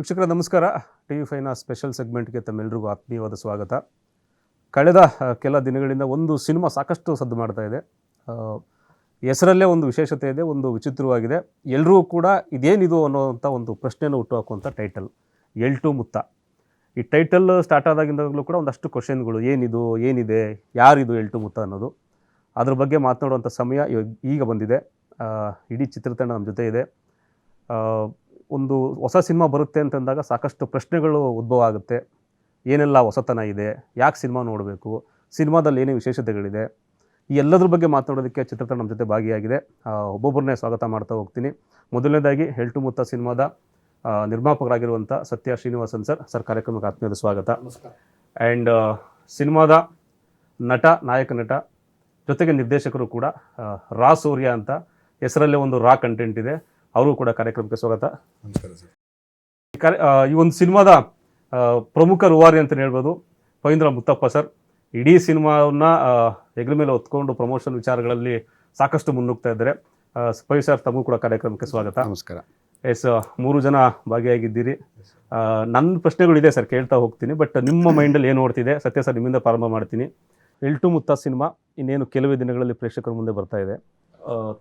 ವೀಕ್ಷಕರ, ನಮಸ್ಕಾರ. T V fine special ಸೆಗ್ಮೆಂಟ್ಗೆ ತಮ್ಮೆಲ್ಲರಿಗೂ ಆತ್ಮೀಯವಾದ ಸ್ವಾಗತ. ಕಳೆದ ಕೆಲ ದಿನಗಳಿಂದ ಒಂದು ಸಿನಿಮಾ ಸಾಕಷ್ಟು ಸದ್ದು ಮಾಡ್ತಾ ಇದೆ. ಹೆಸರಲ್ಲೇ ಒಂದು ವಿಶೇಷತೆ ಇದೆ, ಒಂದು ವಿಚಿತ್ರವಾಗಿದೆ. ಎಲ್ಲರೂ ಕೂಡ ಇದೇನಿದು ಅನ್ನೋವಂಥ ಒಂದು ಪ್ರಶ್ನೆಯನ್ನು ಹುಟ್ಟುಹಾಕುವಂಥ ಟೈಟಲ್, ಎಲ್ಟು ಮುತ್ತ. ಈ ಟೈಟಲ್ ಸ್ಟಾರ್ಟ್ ಆದಾಗಿಂದಾಗಲೂ ಕೂಡ ಒಂದಷ್ಟು ಕ್ವಶನ್ಗಳು, ಏನಿದು, ಏನಿದೆ, ಯಾರಿದು ಎಲ್ಟು ಮುತ್ತ ಅನ್ನೋದು. ಅದ್ರ ಬಗ್ಗೆ ಮಾತನಾಡುವಂಥ ಸಮಯ ಈಗ ಬಂದಿದೆ. ಇಡೀ ಚಿತ್ರತಂಡ ನಮ್ಮ ಜೊತೆ ಇದೆ. ಒಂದು ಹೊಸ ಸಿನಿಮಾ ಬರುತ್ತೆ ಅಂತಂದಾಗ ಸಾಕಷ್ಟು ಪ್ರಶ್ನೆಗಳು ಉದ್ಭವ ಆಗುತ್ತೆ ಏನೆಲ್ಲ ಹೊಸತನ ಇದೆ? ಯಾಕೆ ಸಿನಿಮಾ ನೋಡಬೇಕು? ಸಿನಿಮಾದಲ್ಲಿ ಏನೇ ವಿಶೇಷತೆಗಳಿದೆ? ಈ ಎಲ್ಲದ್ರ ಬಗ್ಗೆ ಮಾತನಾಡೋದಕ್ಕೆ ಚಿತ್ರತಂಡ ನಮ್ಮ ಜೊತೆ ಭಾಗಿಯಾಗಿದೆ. ಒಬ್ಬೊಬ್ಬರನ್ನೇ ಸ್ವಾಗತ ಮಾಡ್ತಾ ಹೋಗ್ತೀನಿ. ಮೊದಲನೇದಾಗಿ ಹೆಲ್ಟು ಮುತ್ತ ಸಿನಿಮಾದ ನಿರ್ಮಾಪಕರಾಗಿರುವಂಥ ಸತ್ಯ ಶ್ರೀನಿವಾಸನ್ ಸರ್ ಸರ್ ಕಾರ್ಯಕ್ರಮಕ್ಕೆ ಆತ್ಮೀಯದ ಸ್ವಾಗತ. ಆ್ಯಂಡ್ ಸಿನಿಮಾದ ನಟ ನಾಯಕ ನಟ ಜೊತೆಗೆ ನಿರ್ದೇಶಕರು ಕೂಡ ರಾ ಸೂರ್ಯ ಅಂತ ಹೆಸರಲ್ಲೇ ಒಂದು ರಾ ಕಂಟೆಂಟ್ ಇದೆ. ಅವರು ಕೂಡ ಕಾರ್ಯಕ್ರಮಕ್ಕೆ ಸ್ವಾಗತ. ನಮಸ್ಕಾರ ಸರ್. ಈ ಕಾರ್ಯ ಈ ಒಂದು ಸಿನಿಮಾದ ಪ್ರಮುಖ ರೂವಾರಿ ಅಂತ ಹೇಳ್ಬೋದು ಪವೀಂದ್ರ ಮುತ್ತಪ್ಪ ಸರ್. ಇಡೀ ಸಿನಿಮಾವನ್ನ ಹೆಗಲ ಮೇಲೆ ಹೊತ್ಕೊಂಡು ಪ್ರಮೋಷನ್ ವಿಚಾರಗಳಲ್ಲಿ ಸಾಕಷ್ಟು ಮುನ್ನುಗ್ತಾ ಇದ್ದಾರೆ. ಪವಿ ಸರ್ ತಮಗೂ ಕೂಡ ಕಾರ್ಯಕ್ರಮಕ್ಕೆ ಸ್ವಾಗತ. ನಮಸ್ಕಾರ. ಎಸ್ ಮೂರು ಜನ ಭಾಗಿಯಾಗಿದ್ದೀರಿ. ನನ್ನ ಪ್ರಶ್ನೆಗಳಿದೆ ಸರ್ ಕೇಳ್ತಾ ಹೋಗ್ತೀನಿ. ಬಟ್ ನಿಮ್ಮ ಮೈಂಡಲ್ಲಿ ಏನು ಓಡ್ತಿದೆ ಸತ್ಯ ಸರ್ ನಿಮ್ಮಿಂದ ಪ್ರಾರಂಭ ಮಾಡ್ತೀನಿ. ಎಲ್ಟು ಮುತ್ತ ಸಿನಿಮಾ ಇನ್ನೇನು ಕೆಲವೇ ದಿನಗಳಲ್ಲಿ ಪ್ರೇಕ್ಷಕರ ಮುಂದೆ ಬರ್ತಾ ಇದೆ.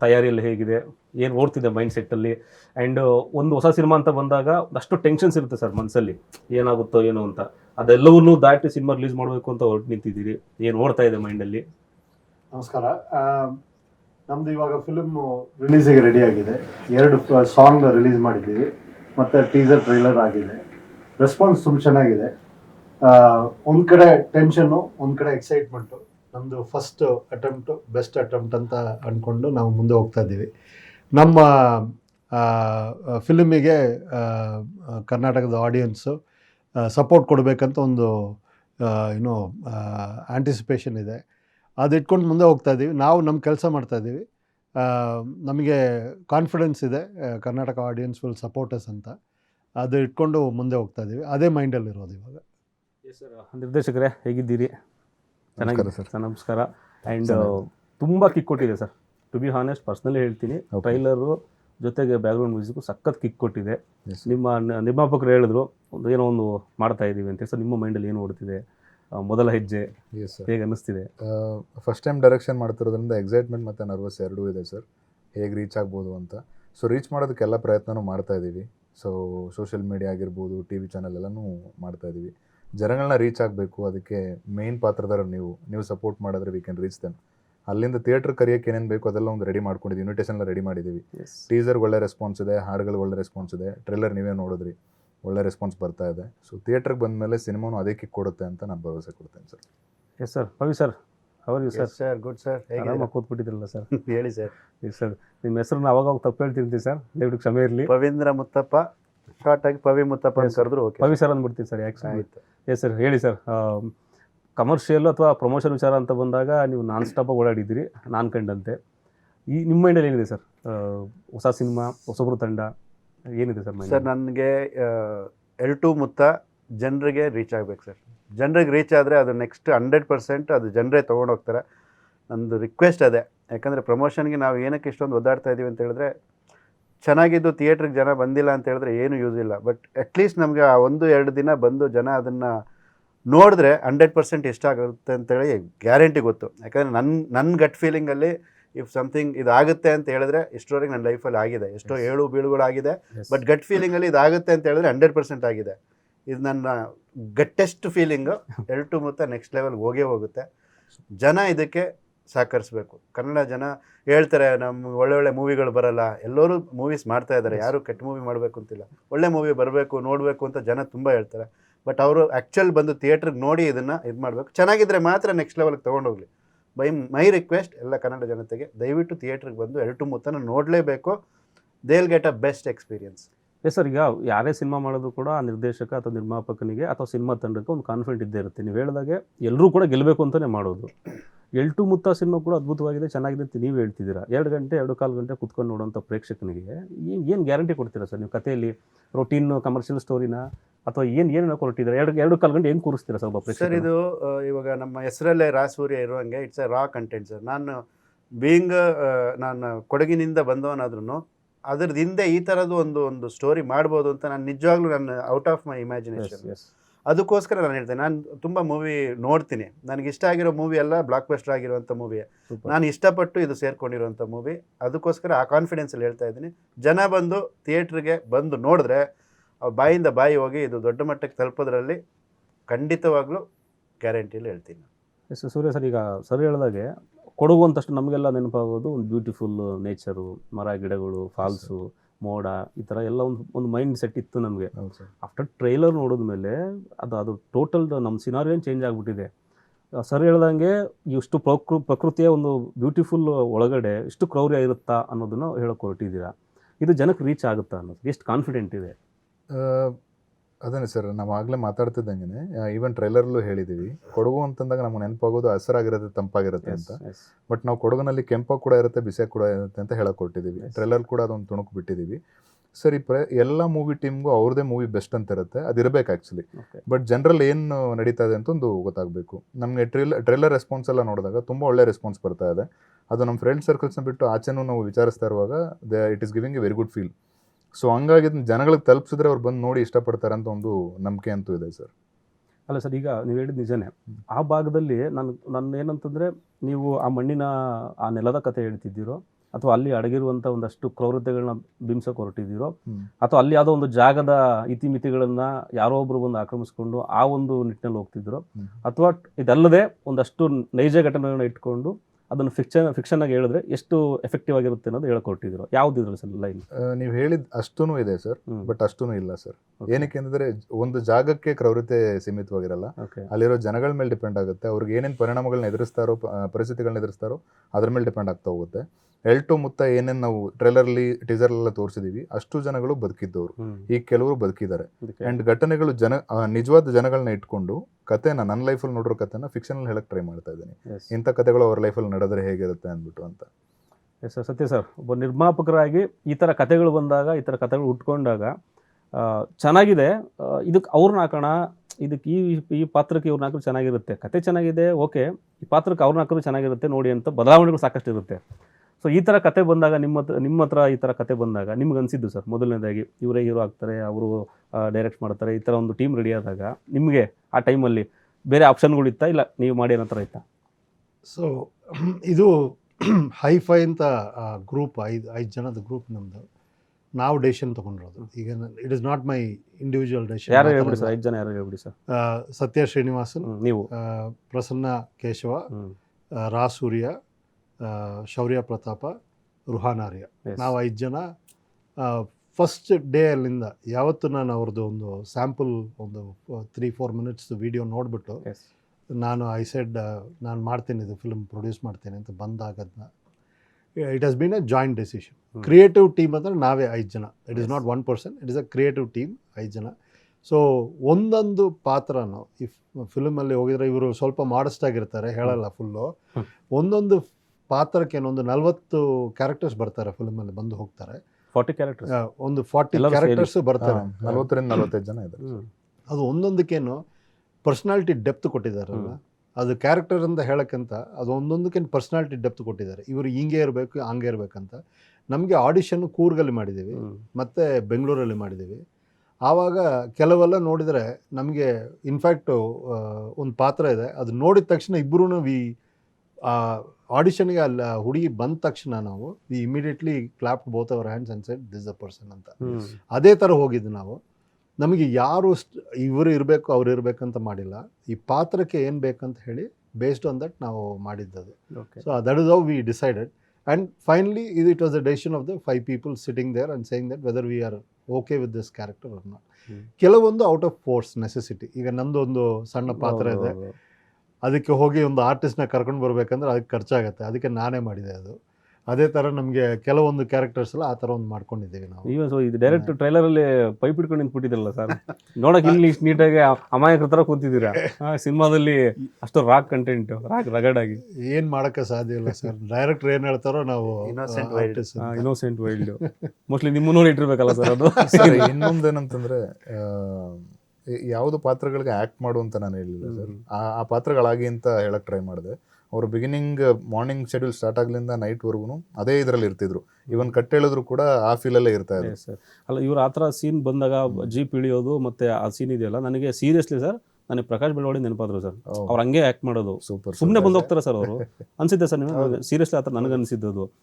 ತಯಾರಿಯಲ್ಲಿ ಹೇಗಿದೆ, ಏನು ಓಡ್ತಿದೆ ಮೈಂಡ್ ಸೆಟ್ಟಲ್ಲಿ ಆ್ಯಂಡ್ ಒಂದು ಹೊಸ ಸಿನಿಮಾ ಅಂತ ಬಂದಾಗ ಅಷ್ಟು ಟೆನ್ಷನ್ಸ್ ಇರುತ್ತೆ ಸರ್ ಮನಸ್ಸಲ್ಲಿ ಏನಾಗುತ್ತೋ ಏನೋ ಅಂತ. ಅದೆಲ್ಲವನ್ನೂ ದಾಟಿ ಸಿನಿಮಾ ರಿಲೀಸ್ ಮಾಡಬೇಕು ಅಂತ ಹೊರಟು ನಿಂತಿದ್ದೀರಿ. ಏನು ಓಡ್ತಾ ಇದೆ ಮೈಂಡಲ್ಲಿ ನಮಸ್ಕಾರ. ನಮ್ದು ಇವಾಗ ಫಿಲ್ಮ್ ರಿಲೀಸಿಗೆ ರೆಡಿ ಆಗಿದೆ. ಎರಡು ಸಾಂಗ್ ರಿಲೀಸ್ ಮಾಡಿದ್ದೀವಿ. ಮತ್ತೆ ಟೀಸರ್ ಟ್ರೈಲರ್ ಆಗಿದೆ. ರೆಸ್ಪಾನ್ಸ್ ತುಂಬ ಚೆನ್ನಾಗಿದೆ. ಒಂದ್ ಕಡೆ ಟೆನ್ಷನ್ನು ಒಂದು ಕಡೆ ಎಕ್ಸೈಟ್ಮೆಂಟು ನಮ್ದು ಫಸ್ಟ್ ಅಟೆಂಪ್ಟು ಬೆಸ್ಟ್ ಅಟೆಂಪ್ಟ್ ಅಂತ ಅಂದ್ಕೊಂಡು ನಾವು ಮುಂದೆ ಹೋಗ್ತಾ ಇದ್ದೀವಿ. ನಮ್ಮ ಫಿಲ್ಮಿಗೆ ಕರ್ನಾಟಕದ ಆಡಿಯನ್ಸು ಸಪೋರ್ಟ್ ಕೊಡಬೇಕಂತ ಒಂದು ಏನು ಆಂಟಿಸಿಪೇಷನ್ ಇದೆ. ಅದು ಇಟ್ಕೊಂಡು ಮುಂದೆ ಹೋಗ್ತಾ ಇದ್ದೀವಿ. ನಾವು ನಮ್ಮ ಕೆಲಸ ಮಾಡ್ತಾ ಇದ್ದೀವಿ. ಆ, ನಮಗೆ ಕಾನ್ಫಿಡೆನ್ಸ್ ಇದೆ ಕರ್ನಾಟಕ ಆಡಿಯನ್ಸ್ ವಿಲ್ ಸಪೋರ್ಟಸ್ ಅಂತ. ಅದು ಇಟ್ಕೊಂಡು ಮುಂದೆ ಹೋಗ್ತಾ ಇದ್ದೀವಿ. ಅದೇ ಮೈಂಡಲ್ಲಿ ಇರೋದು ಇವಾಗ. ನಿರ್ದೇಶಕರೇ ಹೇಗಿದ್ದೀರಿ? ಚೆನ್ನಾಗಿದೆ ಸರ್. ಸರ್. ನಮಸ್ಕಾರ. ಆ್ಯಂಡ್. ತುಂಬ ಕಿಕ್ ಕೊಟ್ಟಿದೆ sir. To be honest personally ಹೇಳ್ತೀನಿ ಟ್ರೈಲರ್ ಜೊತೆಗೆ ಬ್ಯಾಕ್ಗ್ರೌಂಡ್ ಮ್ಯೂಸಿಕ್ ಸಖತ್ ಕಿಕ್ ಕೊಟ್ಟಿದೆ. ನಿಮ್ಮ ನಿರ್ಮಾಪಕರು ಹೇಳಿದ್ರು ಒಂದು ಏನೋ ಒಂದು ಮಾಡ್ತಾ ಇದ್ದೀವಿ ಅಂತ ಸರ್ ನಿಮ್ಮ ಮೈಂಡಲ್ಲಿ ಏನು ಓಡ್ತಿದೆ? ಮೊದಲ ಹೆಜ್ಜೆ ಎಸ್ ಹೇಗೆ ಅನ್ನಿಸ್ತಿದೆ? ಫಸ್ಟ್ ಟೈಮ್ ಡೈರೆಕ್ಷನ್ ಮಾಡ್ತಿರೋದ್ರಿಂದ ಎಕ್ಸೈಟ್ಮೆಂಟ್ ಮತ್ತು ನರ್ವಸ್ ಎರಡೂ ಇದೆ ಸರ್. ಹೇಗೆ ರೀಚ್ ಆಗ್ಬೋದು ಅಂತ. ಸೊ ರೀಚ್ ಮಾಡೋದಕ್ಕೆಲ್ಲ ಪ್ರಯತ್ನನೂ ಮಾಡ್ತಾ ಇದ್ದೀವಿ ಸೊ ಸೋಷಿಯಲ್ ಮೀಡಿಯಾ ಆಗಿರ್ಬೋದು ಟಿ ವಿ ಚಾನಲ್ ಎಲ್ಲನೂ ಮಾಡ್ತಾ ಇದ್ದೀವಿ ಜನಗಳನ್ನ ರೀಚ್ ಆಗಬೇಕು. ಅದಕ್ಕೆ ಮೇನ್ ಪಾತ್ರದಾರ ನೀವು. ನೀವು ಸಪೋರ್ಟ್ ಮಾಡಿದ್ರೆ ವಿ ಕ್ಯಾನ್ ರೀಚ್ ದೆಮ್ ಅಲ್ಲಿಂದ ಥಿಯೇಟರ್ ಕರಿಯಕ್ಕೆ ಏನೇನು ಬೇಕು ಅದೆಲ್ಲ ಒಂದು ರೆಡಿ ಮಾಡ್ಕೊಂಡಿದ್ದೀವಿ ಇನ್ವಿಟೇಷನ್ ಎಲ್ಲ ರೆಡಿ ಮಾಡಿದ್ದೀವಿ. ಟೀಸರ್ ಒಳ್ಳೆ ರೆಸ್ಪಾನ್ಸ್ ಇದೆ ಹಾಡುಗಳು ಒಳ್ಳೆ ರೆಸ್ಪಾನ್ಸ್ ಇದೆ. ಟ್ರೇಲರ್ ನೀವೇ ನೋಡಿದ್ರಿ. ಒಳ್ಳೆ ರೆಸ್ಪಾನ್ಸ್ ಬರ್ತಾ ಇದೆ. ಸೊ ಬಂದ ಮೇಲೆ ಸಿನಿಮಾನು ಅದಕ್ಕೆ ಕಿಕ್ ಕೊಡುತ್ತೆ ಅಂತ ನಾನು ಭರವಸೆ ಕೊಡ್ತೇನೆ sir. Yes sir Pavi sir ಅವರು you sir sir good sir ಕೂತ್ಬಿಟ್ಟಿದ್ರಲ್ಲ sir ಹೇಳಿ ಸರ್ ಸರ್ ನಿಮ್ಮ ಹೆಸರನ್ನ ಅವಾಗ ಅವಾಗ ತಪ್ಪು ಹೇಳ್ತಿರ್ತೀವಿ ಸರ್ ದಯವಿಟ್ಟು ಸಮಯ ಇರಲಿ. ಪವೀಂದ್ರ ಮುತ್ತಪ್ಪ. ಶಾರ್ಟ್ ಆಗಿ ಪವಿ ಮುತ್ತಪ್ಪ ಅಂತ ಕರೆದ್ರು ಓಕೆ ಪವಿ ಸರ್ ಅಂದ್ಬಿಡ್ತೀವಿ ಸರ್ ಯಾಕೆ ಆಯ್ತು. ಎಸ್ ಸರ್ ಹೇಳಿ ಸರ್ ಕಮರ್ಷಿಯಲ್ ಅಥವಾ ಪ್ರಮೋಷನ್ ವಿಚಾರ ಅಂತ ಬಂದಾಗ ನೀವು ನಾನ್ ಸ್ಟಾಪ್ ಓಡಾಡಿದ್ದೀರಿ ನಾನು ಕಂಡಂತೆ. ಈ ನಿಮ್ಮ ಮೈಂಡಲ್ಲಿ ಏನಿದೆ ಸರ್ ಹೊಸ ಸಿನಿಮಾ ಹೊಸಬ್ರು ತಂಡ ಏನಿದೆ ಸರ್ ಸರ್ ನನಗೆ ಎಲ್ ಟು ಮುತ್ತ ಜನರಿಗೆ ರೀಚ್ ಆಗಬೇಕು ಸರ್ ಜನರಿಗೆ ರೀಚ್ ಆದರೆ ಅದು ನೆಕ್ಸ್ಟ್ ಹಂಡ್ರೆಡ್ ಪರ್ಸೆಂಟ್ ಅದು ಜನರೇ ತೊಗೊಂಡೋಗ್ತಾರೆ ನಂದು ರಿಕ್ವೆಸ್ಟ್ ಅದೇ. ಯಾಕಂದರೆ ಪ್ರಮೋಷನ್ಗೆ ನಾವು ಏನಕ್ಕೆ ಇಷ್ಟೊಂದು ಒದ್ದಾಡ್ತಾ ಇದ್ದೀವಿ ಅಂತ ಹೇಳಿದ್ರೆ ಚೆನ್ನಾಗಿದ್ದು ಥಿಯೇಟ್ರಿಗೆ ಜನ ಬಂದಿಲ್ಲ ಅಂತ ಹೇಳಿದ್ರೆ ಏನು ಯೂಸ್ ಇಲ್ಲ. ಬಟ್ ಅಟ್ಲೀಸ್ಟ್ ನಮಗೆ ಆ ಒಂದು ಎರಡು ದಿನ ಬಂದು ಜನ ಅದನ್ನು ನೋಡಿದ್ರೆ ಹಂಡ್ರೆಡ್ ಪರ್ಸೆಂಟ್ ಇಷ್ಟ ಆಗುತ್ತೆ ಅಂತೇಳಿ ಗ್ಯಾರಂಟಿ ಗೊತ್ತು. ಯಾಕಂದರೆ ನನ್ನ ನನ್ನ ಗಟ್ ಫೀಲಿಂಗಲ್ಲಿ ಇಫ್ ಸಮಥಿಂಗ್ ಇದಾಗುತ್ತೆ ಅಂತ ಹೇಳಿದ್ರೆ ಇಷ್ಟರವರೆಗೆ ನನ್ನ ಲೈಫಲ್ಲಿ ಆಗಿದೆ. ಎಷ್ಟೋ. ಏಳು ಬೀಳುಗಳಾಗಿದೆ ಬಟ್ ಗಟ್ ಫೀಲಿಂಗಲ್ಲಿ ಇದಾಗುತ್ತೆ ಅಂತ ಹೇಳಿದ್ರೆ ಹಂಡ್ರೆಡ್ ಪರ್ಸೆಂಟ್ ಆಗಿದೆ. ಇದು ನನ್ನ ಗಟ್ಟೆಸ್ಟ್ ಫೀಲಿಂಗು ಎರಡು ಟು ಮುತ್ತ ನೆಕ್ಸ್ಟ್ ಲೆವೆಲ್ಗೆ ಹೋಗೇ ಹೋಗುತ್ತೆ. ಜನ ಇದಕ್ಕೆ ಸಹಕರಿಸ್ಬೇಕು. ಕನ್ನಡ ಜನ ಹೇಳ್ತಾರೆ ನಮ್ಮ ಒಳ್ಳೆ ಒಳ್ಳೆ ಮೂವಿಗಳು ಬರಲ್ಲ. ಎಲ್ಲರೂ ಮೂವೀಸ್ ಮಾಡ್ತಾ ಇದ್ದಾರೆ. ಯಾರು ಕೆಟ್ಟ ಮೂವಿ ಮಾಡಬೇಕು ಅಂತಿಲ್ಲ. ಒಳ್ಳೆ ಮೂವಿ ಬರಬೇಕು ನೋಡಬೇಕು ಅಂತ ಜನ ತುಂಬ ಹೇಳ್ತಾರೆ. ಬಟ್ ಅವರು ಆ್ಯಕ್ಚುಲ್ ಬಂದು ಥಿಯೇಟ್ರಿಗೆ ನೋಡಿ ಇದನ್ನು ಇದು ಮಾಡಬೇಕು. ಚೆನ್ನಾಗಿದ್ರೆ ಮಾತ್ರ ನೆಕ್ಸ್ಟ್ ಲೆವೆಲ್ಗೆ ತೊಗೊಂಡೋಗ್ಲಿ. ಬೈ ಮೈ ರಿಕ್ವೆಸ್ಟ್ ಎಲ್ಲ ಕನ್ನಡ ಜನತೆಗೆ ದಯವಿಟ್ಟು ಥಿಯೇಟ್ರಿಗೆ ಬಂದು ಎರಡು ಮೂತನ ಮುತ್ತನ ನೋಡಲೇಬೇಕು. They'll get a best experience yes sir ಈಗ ಯಾರೇ ಸಿನಿಮಾ ಮಾಡೋದು ಕೂಡ ಆ ನಿರ್ದೇಶಕ ಅಥವಾ ನಿರ್ಮಾಪಕನಿಗೆ ಅಥವಾ ಸಿನಿಮಾ ತಂಡಕ್ಕೆ ಒಂದು ಕಾನ್ಫಿಡೆಂಟ್ ಇದ್ದೇ ಇರುತ್ತೆ. ನೀವು ಹೇಳಿದಾಗೆ ಎಲ್ಲರೂ ಕೂಡ ಗೆಲ್ಲಬೇಕು ಅಂತಲೇ ಮಾಡೋದು. ಎಲ್ಟು ಮುತ್ತ ಸಿನಿಮಾ ಕೂಡ ಅದ್ಭುತವಾಗಿದೆ ಚೆನ್ನಾಗಿದೆ ಅಂತ ನೀವು ಹೇಳ್ತಿದ್ದೀರಾ? ಎರಡು ಗಂಟೆ ಎರಡು ಕಾಲು ಗಂಟೆ ಕುತ್ಕೊಂಡು ನೋಡೋಂಥ ಪ್ರೇಕ್ಷಕನಿಗೆ ಏನು ಏನು ಗ್ಯಾರಂಟಿ ಕೊಡ್ತೀರಾ ಸರ್? ನೀವು ಕಥೆಯಲ್ಲಿ ರೊಟೀನ್ ಕಮರ್ಷಿಯಲ್ ಸ್ಟೋರಿನ ಅಥವಾ ಏನು ಏನು ಕೊಟ್ಟಿದ್ದೀರಾ ಎರಡು ಎರಡು ಕಾಲು ಗಂಟೆ ಹೆಂಗೆ ಕೂರಿಸ್ತೀರಾ ಸರ್ ಒಬ್ಬ ಸರ್ ಇದು ಇವಾಗ ನಮ್ಮ ಹೆಸರಲ್ಲೇ raw Surya ಇರುವಂಗೆ it's a raw content sir. ನಾನು ಬೀಯಿಂಗ್ ನಾನು ಕೊಡಗಿನಿಂದ ಬಂದವನಾದ್ರೂ ಅದ್ರದ್ದು ಹಿಂದೆ ಈ ಥರದ್ದು ಒಂದು ಒಂದು ಸ್ಟೋರಿ ಮಾಡ್ಬೋದು ಅಂತ ನಾನು ನಿಜವಾಗ್ಲೂ ನಾನು ಔಟ್ ಆಫ್ ಮೈ ಇಮ್ಯಾಜಿನೇಷನ್ ಅದಕ್ಕೋಸ್ಕರ ನಾನು ಹೇಳ್ತೇನೆ ನಾನು ತುಂಬ ಮೂವಿ ನೋಡ್ತೀನಿ. ನನಗೆ ಇಷ್ಟ ಆಗಿರೋ ಮೂವಿ ಎಲ್ಲ ಬ್ಲಾಕ್ ಬಸ್ಟರ್ ಆಗಿರುವಂಥ ಮೂವಿ ನಾನು ಇಷ್ಟಪಟ್ಟು ಇದು ಸೇರ್ಕೊಂಡಿರುವಂಥ ಮೂವಿ ಅದಕ್ಕೋಸ್ಕರ ಆ ಕಾನ್ಫಿಡೆನ್ಸಲ್ಲಿ ಹೇಳ್ತಾ ಇದ್ದೀನಿ. ಜನ ಬಂದು ಥಿಯೇಟ್ರಿಗೆ ಬಂದು ನೋಡಿದ್ರೆ ಬಾಯಿಂದ ಬಾಯಿ ಹೋಗಿ ಇದು ದೊಡ್ಡ ಮಟ್ಟಕ್ಕೆ ತಲುಪೋದ್ರಲ್ಲಿ ಖಂಡಿತವಾಗ್ಲೂ ಗ್ಯಾರಂಟಿಲಿ ಹೇಳ್ತೀನಿ. ಸೂರ್ಯ ಸರ್ ಈಗ ಸರ್ ಹೇಳ್ದಾಗೆ ಕೊಡಗು ಅಂತಷ್ಟು ನಮಗೆಲ್ಲ ನೆನಪಾಗೋದು ಒಂದು ಬ್ಯೂಟಿಫುಲ್ ನೇಚರು ಮರ ಗಿಡಗಳು ಫಾಲ್ಸು ಮೋಡ ಈ ಥರ ಎಲ್ಲ ಒಂದು ಒಂದು ಮೈಂಡ್ ಸೆಟ್ ಇತ್ತು ನಮಗೆ. ಆಫ್ಟರ್ ಟ್ರೈಲರ್ ನೋಡಿದ ಮೇಲೆ ಅದು ಅದು ಟೋಟಲ್ ನಮ್ಮ ಸಿನಾರಿಯನ್ ಚೇಂಜ್ ಆಗಿಬಿಟ್ಟಿದೆ. ಸರ್ ಹೇಳ್ದಂಗೆ ಇಷ್ಟು ಪ್ರಕೃ ಪ್ರಕೃತಿಯ ಒಂದು ಬ್ಯೂಟಿಫುಲ್ ಒಳಗಡೆ ಇಷ್ಟು ಕ್ರೌರ್ಯ ಇರುತ್ತಾ ಅನ್ನೋದನ್ನು ಹೇಳಕ್ಕೆ ಹೊರಟಿದ್ದೀರಾ? ಇದು ಜನಕ್ಕೆ ರೀಚ್ ಆಗುತ್ತಾ ಅನ್ನೋದು? ಎಷ್ಟು ಕಾನ್ಫಿಡೆಂಟ್ ಇದೆ? ಅದೇ ಸರ್ ನಾವು ಆಗಲೇ ಮಾತಾಡ್ತಿದ್ದಂಗೆ ಈವನ್ ಟ್ರೈಲರ್ಲ್ಲೂ ಹೇಳಿದ್ದೀವಿ ಕೊಡಗು ಅಂತಂದಾಗ ನಮ್ಗೆ ನೆನಪಾಗೋದು ಹಸಿರಾಗಿರುತ್ತೆ ತಂಪಾಗಿರುತ್ತೆ ಅಂತ. ಬಟ್ ನಾವು ಕೊಡಗಿನಲ್ಲಿ ಕೆಂಪಾಗಿ ಕೂಡ ಇರುತ್ತೆ ಬಿಸಿಯಾಗಿ ಕೂಡ ಇರುತ್ತೆ ಅಂತ ಹೇಳಕ್ ಕೊಟ್ಟಿದ್ದೀವಿ ಟ್ರೈಲರ್ ಕೂಡ ಅದೊಂದು ತುಣುಕು ಬಿಟ್ಟಿದ್ದೀವಿ ಸರ್ ಪ್ರ ಎಲ್ಲ ಮೂವಿ ಟೀಮ್ಗೂ ಅವ್ರದೇ ಮೂವಿ ಬೆಸ್ಟ್ ಅಂತ ಇರುತ್ತೆ. ಅದು ಇರಬೇಕು ಆ್ಯಕ್ಚುಲಿ ಬಟ್ ಜನರಲ್ ಏನು ನಡೀತಾ ಇದೆ ಅಂತ ಒಂದು ಗೊತ್ತಾಗಬೇಕು. ನಮಗೆ ಟ್ರೈಲರ್ ಟ್ರೈಲರ್ ರೆಸ್ಪಾನ್ಸ್ ಎಲ್ಲ ನೋಡಿದಾಗ ತುಂಬ ಒಳ್ಳೆ ರೆಸ್ಪಾನ್ಸ್ ಬರ್ತಾ ಇದೆ. ಅದು ನಮ್ಮ ಫ್ರೆಂಡ್ ಸರ್ಕಲ್ಸ್ನ ಬಿಟ್ಟು ಆಚೆನೂ ನಾವು ವಿಚಾರಿಸ್ತಾ ಇರುವಾಗ the it is giving a very good feel so ಹಂಗಾಗಿ ಇದನ್ನ ಜನಗಳಿಗೆ ತಲುಪಿಸಿದ್ರೆ ಅವ್ರು ಬಂದು ನೋಡಿ ಇಷ್ಟಪಡ್ತಾರೆ ಅಂತ ಒಂದು ನಂಬಿಕೆ ಅಂತೂ ಇದೆ ಸರ್ ಅಲ್ಲ ಸರ್ ಈಗ ನೀವು ಹೇಳಿದ ನಿಜನೇ ಆ ಭಾಗದಲ್ಲಿ ನಾನು ನನ್ನ ಏನಂತಂದರೆ ನೀವು ಆ ಮಣ್ಣಿನ ಆ ನೆಲದ ಕಥೆ ಹೇಳ್ತಿದ್ದೀರೋ ಅಥವಾ ಅಲ್ಲಿ ಅಡಗಿರುವಂಥ ಒಂದಷ್ಟು ಕ್ರೌರತೆಗಳನ್ನ ಬಿಂಬಿಸಕ್ಕೆ ಹೊರಟಿದ್ದೀರೋ. ಅಥವಾ ಅಲ್ಲಿ ಯಾವುದೋ ಒಂದು ಜಾಗದ ಇತಿಮಿತಿಗಳನ್ನು ಯಾರೋ ಒಬ್ಬರು ಬಂದು ಆಕ್ರಮಿಸ್ಕೊಂಡು ಆ ಒಂದು ನಿಟ್ಟಿನಲ್ಲಿ ಹೋಗ್ತಿದ್ರು. ಅಥವಾ ಇದಲ್ಲದೆ ಒಂದಷ್ಟು ನೈಜ ಘಟನೆಗಳನ್ನ ಇಟ್ಕೊಂಡು ಅದನ್ನು ಫಿಕ್ಷನ್ ಫಿಕ್ಷನ್ ಆಗಿ ಹೇಳಿದ್ರೆ ಎಷ್ಟು ಎಫೆಕ್ಟಿವ್ ಆಗಿರುತ್ತೆ ಅನ್ನೋದು ಹೇಳ್ಕೊಟ್ಟಿದ್ರು. ಯಾವ್ದು ಇದ್ರಲ್ಲಿ ಸರ್ ಲೈನ್ ನೀವು ಹೇಳಿದ ಅಷ್ಟೂ ಇದೆ ಸರ್ ಬಟ್ ಅಷ್ಟೂ ಇಲ್ಲ ಸರ್. ಏನಕ್ಕೆ ಅಂದ್ರೆ ಒಂದು ಜಾಗಕ್ಕೆ ಕ್ರೌರತೆ ಸೀಮಿತವಾಗಿರಲ್ಲ ಅಲ್ಲಿರೋ ಜನಗಳ ಮೇಲೆ ಡಿಪೆಂಡ್ ಆಗುತ್ತೆ ಅವ್ರಿಗೆ ಏನೇನು ಪರಿಣಾಮಗಳನ್ನ ಎದುರಿಸ್ತಾರೋ ಪರಿಸ್ಥಿತಿಗಳನ್ನ ಎದುರಿಸ್ತಾರೋ ಅದ್ರ ಮೇಲೆ ಡಿಪೆಂಡ್ ಆಗ್ತಾ ಹೋಗುತ್ತೆ. ಎಲ್ಟು ಮುತ್ತ ಏನೇನು ನಾವು ಟ್ರೇಲರ್ಲಿ ಟೀಸರ್ ಎಲ್ಲ ತೋರಿಸಿದೀವಿ ಅಷ್ಟು ಜನಗಳು ಬದುಕಿದ್ದವರು. ಈಗ ಕೆಲವರು ಬದುಕಿದ್ದಾರೆ. ಅಂಡ್ ಘಟನೆಗಳು ಜನ ನಿಜವಾದ ಜನಗಳನ್ನ ಇಟ್ಕೊಂಡು ಕತೆನ ನನ್ನ ಲೈಫಲ್ಲಿ ನೋಡಿರೋ ಕತೆನ ಫಿಕ್ಷನಲ್ಲಿ ಹೇಳಕ್ ಟ್ರೈ ಮಾಡ್ತಾ ಇದ್ದೀನಿ. ಇಂಥ ಕತೆಗಳು ಅವ್ರ ಲೈಫಲ್ಲಿ ನಡೆದ್ರೆ ಹೇಗಿರುತ್ತೆ ಅಂದ್ಬಿಟ್ಟು ಅಂತ. ಎಸ್ ಸರ್ ಸತ್ಯ ಸರ್ ಒಬ್ಬ ನಿರ್ಮಾಪಕರಾಗಿ ಈ ಥರ ಕತೆಗಳು ಬಂದಾಗ ಈ ಥರ ಕತೆಗಳು ಉಟ್ಕೊಂಡಾಗ ಚೆನ್ನಾಗಿದೆ ಇದಕ್ಕೆ ಅವ್ರನ್ನ ಹಾಕೋಣ ಇದಕ್ಕೆ ಈ ಈ ಪಾತ್ರಕ್ಕೆ ಇವ್ರನ್ನ ಹಾಕಿದ್ರು ಚೆನ್ನಾಗಿರುತ್ತೆ. ಕತೆ ಚೆನ್ನಾಗಿದೆ ಓಕೆ ಈ ಪಾತ್ರಕ್ಕೆ ಅವ್ರನ್ನ ಹಾಕಿದ್ರು ಚೆನ್ನಾಗಿರುತ್ತೆ ನೋಡಿ ಅಂತ ಬದಲಾವಣೆಗಳು ಸಾಕಷ್ಟು ಇರುತ್ತೆ ಸೊ ಈ ಥರ ಕತೆ ಬಂದಾಗ ನಿಮ್ಮ ಹತ್ರ ನಿಮ್ಮ ಹತ್ರ ಈ ಥರ ಕತೆ ಬಂದಾಗ ನಿಮ್ಗೆ ಅನಿಸಿದ್ದು ಸರ್? ಮೊದಲನೇದಾಗಿ ಇವರೇ ಹೀರೋ ಆಗ್ತಾರೆ ಅವರು ಡೈರೆಕ್ಟ್ ಮಾಡ್ತಾರೆ ಈ ಥರ ಒಂದು ಟೀಮ್ ರೆಡಿ ಆದಾಗ ನಿಮಗೆ ಆ ಟೈಮಲ್ಲಿ ಬೇರೆ ಆಪ್ಷನ್ಗಳಿತ್ತಾ ಇಲ್ಲ ನೀವು ಮಾಡಿ ಅನ್ನೋ ಥರ ಇತ್ತಾ? ಸೊ ಇದು ಹೈಫೈ ಅಂತ ಗ್ರೂಪ್ ಐದು ಐದು ಜನದ ಗ್ರೂಪ್ ನಮ್ಮದು ನಾವು ಡೆಸಿಷನ್ ತೊಗೊಂಡಿರೋದು. ಈಗ it is not my individual ಯಾರು ಹೇಳ್ಬಿಡಿ ಸರ್? ಡೆಸಿಷನ್ ಐದು ಜನ ಯಾರು ಹೇಳ್ಬಿಡಿ ಸರ್? ಸತ್ಯ ಶ್ರೀನಿವಾಸನ್ ನೀವು. ಪ್ರಸನ್ನ ಕೇಶವ ರಾ ಸೂರ್ಯ ಶೌರ್ಯ ಪ್ರತಾಪ ರುಹಾನಾರ್ಯ. ನಾವು ಐದು ಜನ ಫಸ್ಟ್ ಡೇ ಅಲ್ಲಿಂದ ಯಾವತ್ತು ನಾನು ಅವ್ರದ್ದು ಒಂದು ಸ್ಯಾಂಪಲ್ ಒಂದು ತ್ರೀ ಫೋರ್ ಮಿನಿಟ್ಸ್ ವಿಡಿಯೋ ನೋಡಿಬಿಟ್ಟು ನಾನು ಐ ಸೆಡ್ ನಾನು ಮಾಡ್ತೀನಿ ಇದು ಫಿಲ್ಮ್ ಪ್ರೊಡ್ಯೂಸ್ ಮಾಡ್ತೀನಿ ಅಂತ ಬಂದಾಗದನ್ನ it has been a joint decision creative team ಅಂದರೆ ನಾವೇ ಐದು ಜನ. It is not one person it is a creative team ಐದು ಜನ. ಸೊ ಒಂದೊಂದು ಪಾತ್ರನೂ ಈ ಫಿಲ್ಮಲ್ಲಿ ಹೋಗಿದ್ರೆ ಇವರು ಸ್ವಲ್ಪ ಮಾಡಸ್ಟ್ ಆಗಿರ್ತಾರೆ ಹೇಳಲ್ಲ ಫುಲ್ಲು ಒಂದೊಂದು ಪಾತ್ರಕ್ಕೆ ಒಂದು ನಲ್ವತ್ತು ಕ್ಯಾರೆಕ್ಟರ್ಸ್ ಬರ್ತಾರೆ ಫಿಲ್ಮಲ್ಲಿ ಬಂದು ಹೋಗ್ತಾರೆ. ಫಾರ್ಟಿ ಕ್ಯಾರೆಕ್ಟರ್ಸ್ ಒಂದು ಫಾರ್ಟಿ. ಕ್ಯಾರೆಕ್ಟರ್ಸ್ ಬರ್ತಾರೆ. ನಲ್ವತ್ತರಿಂದ ನಲವತ್ತೈದು ಜನ ಇದ್ದಾರೆ. ಅದು ಒಂದೊಂದಕ್ಕೇನು ಪರ್ಸ್ನಾಲಿಟಿ ಡೆಪ್ತ್ ಕೊಟ್ಟಿದ್ದಾರಲ್ಲ ಅದು ಕ್ಯಾರೆಕ್ಟರ್ ಅಂತ ಹೇಳಕ್ಕಂತ ಅದು ಒಂದೊಂದಕ್ಕೇನು ಪರ್ಸ್ನಾಲಿಟಿ ಡೆಪ್ತ್ ಕೊಟ್ಟಿದ್ದಾರೆ. ಇವರು ಹಿಂಗೆ ಇರಬೇಕು ಹಂಗೆ ಇರಬೇಕಂತ. ನಮಗೆ ಆಡಿಷನ್ ಕೂರ್ಗಲ್ಲಿ ಮಾಡಿದ್ದೀವಿ. ಮತ್ತು ಬೆಂಗಳೂರಲ್ಲಿ ಮಾಡಿದ್ದೀವಿ. ಆವಾಗ ಕೆಲವೆಲ್ಲ ನೋಡಿದರೆ ನಮಗೆ ಇನ್ಫ್ಯಾಕ್ಟು ಒಂದು ಪಾತ್ರ ಇದೆ. ಅದು ನೋಡಿದ ತಕ್ಷಣ ಇಬ್ಬರೂ ವಿ ಆಡಿಷನ್ಗೆ ಅಲ್ಲಿ ಹುಡುಗಿ ಬಂದ ತಕ್ಷಣ ನಾವು immediately clap both our hands and set this a person ಅಂತ. ಅದೇ ಥರ ಹೋಗಿದ್ದು ನಾವು. ನಮಗೆ ಯಾರು ಇವರು ಇರಬೇಕು ಅವ್ರು ಇರಬೇಕಂತ ಮಾಡಿಲ್ಲ. ಈ ಪಾತ್ರಕ್ಕೆ ಏನು ಬೇಕಂತ ಹೇಳಿ ಬೇಸ್ಡ್ ಆನ್ ದಟ್ ನಾವು ಮಾಡಿದ್ದದು okay so that is how we decided and finally ಇದು it was the decision of the five people sitting there and saying that whether we are okay with this character ಅವ್ರನ್ನ ಕೆಲವೊಂದು out of force necessity ಈಗ ನಂದು ಒಂದು ಸಣ್ಣ ಪಾತ್ರ ಇದೆ. ಅದಕ್ಕೆ ಹೋಗಿ ಒಂದು ಆರ್ಟಿಸ್ಟ್ನ ಕರ್ಕೊಂಡು ಬರಬೇಕಂದ್ರೆ ಅದಕ್ಕೆ ಖರ್ಚಾಗತ್ತೆ. ಅದಕ್ಕೆ ನಾನೇ ಮಾಡಿದೆ ಅದು. ಅದೇ ಥರ ನಮಗೆ ಕೆಲವೊಂದು ಕ್ಯಾರೆಕ್ಟರ್ಸ್ ಎಲ್ಲ ಆ ಥರ ಒಂದು ಮಾಡ್ಕೊಂಡಿದ್ದೀವಿ ನಾವು. ಈಗ ಸೊ ಇದು ಡೈರೆಕ್ಟ್ ಟ್ರೈಲರಲ್ಲಿ ಪೈಪ್ ಇಟ್ಕೊಂಡು ನಿಂತ್ಬಿಟ್ಟಿದ್ರಲ್ಲ ಸರ್ ನೋಡೋಕೆ ಇಲ್ಲಿ ಇಷ್ಟು ನೀಟಾಗಿ ಅಮಾಯಕರ ಥರ ಕೂತಿದ್ದೀರಾ? ಸಿನಿಮಾದಲ್ಲಿ ಅಷ್ಟು ರಾಕ್ ಕಂಟೆಂಟ್ ರಾಕ್ ರಗಡಾಗಿ. ಏನು ಮಾಡೋಕ್ಕೆ ಸಾಧ್ಯ ಇಲ್ಲ ಸರ್ ಡೈರೆಕ್ಟರ್ ಏನು ಹೇಳ್ತಾರೋ ನಾವು innocent wild innocent wild mostly ನಿಮ್ಮ ನೋಡಿ ಇಟ್ಟಿರ್ಬೇಕಲ್ಲ ಸರ್ ಅದು? ಸರ್ ಇನ್ನೊಂದೇನಂತಂದ್ರೆ ಆ, ಯಾವುದು ಪಾತ್ರಗಳಿಗೆ ಆಕ್ಟ್ ಮಾಡು ಅಂತ ನಾನು ಹೇಳಿಲ್ಲ ಸರ್ ಆ ಪಾತ್ರಗಳಾಗಿ ಅಂತ ಹೇಳಕ್ ಟ್ರೈ ಮಾಡಿದೆ. ಅವರು ಬಿಗಿನಿಂಗ್ ಮಾರ್ನಿಂಗ್ ಶೆಡ್ಯೂಲ್ ಸ್ಟಾರ್ಟ್ ಆಗ್ಲಿಂದ ನೈಟ್ವರೆಗೂ ಅದೇ ಇದರಲ್ಲಿ ಇರ್ತಿದ್ರು. ಇವನ್ ಕಟ್ ಹೇಳಿದ್ರು ಕೂಡ ಆ ಫೀಲಲ್ಲೇ ಇರ್ತಾ ಇದೆ ಸರ್ ಅಲ್ಲ ಇವ್ರು ಆ ಥರ ಸೀನ್ ಬಂದಾಗ ಜೀಪ್ ಇಳಿಯೋದು ಮತ್ತೆ ಆ ಸೀನ್ ಇದೆಯಲ್ಲ ನನಗೆ ಸೀರಿಯಸ್ಲಿ ಸರ್ ನನಗೆ ಪ್ರಕಾಶ್ ಬೆಳವಾಡಿ ನೆನಪಾದ್ರು ಸರ್ ಅವ್ರು ಹಂಗೆ ಆ್ಯಕ್ಟ್ ಮಾಡೋದು. ಸೂಪರ್ ಸುಮ್ಮನೆ ಬಂದು ಹೋಗ್ತಾರೆ ಸರ್ ಅವರು. ಅನ್ಸಿದ್ದೆ ಸರ್ ನೀವು ಸೀರಿಯಸ್ಲಿ ಆ ಥರ ನನಗೆ ಅನಿಸಿದ್ದು